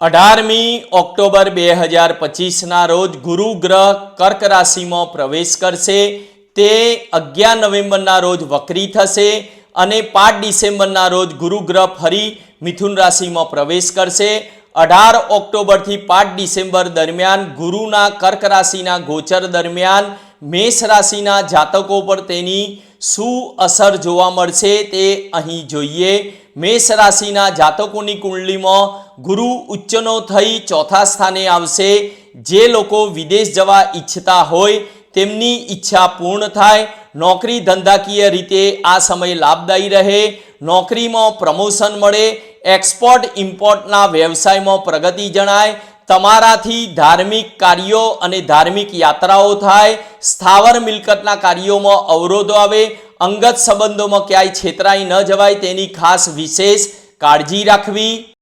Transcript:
અઢારમી ઓક્ટોબર બે હજાર પચીસના રોજ ગુરુ ગ્રહ કર્ક રાશિમાં પ્રવેશ કરશે. તે અગિયાર નવેમ્બરના રોજ વક્રી થશે અને પાંચ ડિસેમ્બરના રોજ ગુરુ ગ્રહ ફરી મિથુન રાશિમાં પ્રવેશ કરશે. અઢાર ઓક્ટોબરથી પાંચ ડિસેમ્બર દરમિયાન ગુરુના કર્ક રાશિના ગોચર દરમિયાન મેષ રાશિના જાતકો પર તેની શું અસર જોવા મળશે તે અહીં જોઈએ. મેષ રાશિના જાતકોની કુંડલીમાં ગુરુ ઉચ્ચનો થઈ ચોથા સ્થાને આવશે. જે લોકો વિદેશ જવા ઈચ્છતા હોય તેમની ઈચ્છા પૂર્ણ થાય. નોકરી ધંધાકીય રીતે આ સમય લાભદાયી રહે. નોકરીમાં પ્રમોશન મળે. એક્સપોર્ટ, ઇમ્પોર્ટના વ્યવસાયમાં પ્રગતિ જણાય. તમારાથી ધાર્મિક કાર્યો અને ધાર્મિક યાત્રાઓ થાય. સ્થાવર મિલકતના કાર્યોમાં અવરોધો આવે. અંગત સંબંધોમાં ક્યાંય છેતરાઈ ન જવાય તેની ખાસ વિશેષ કાળજી રાખવી.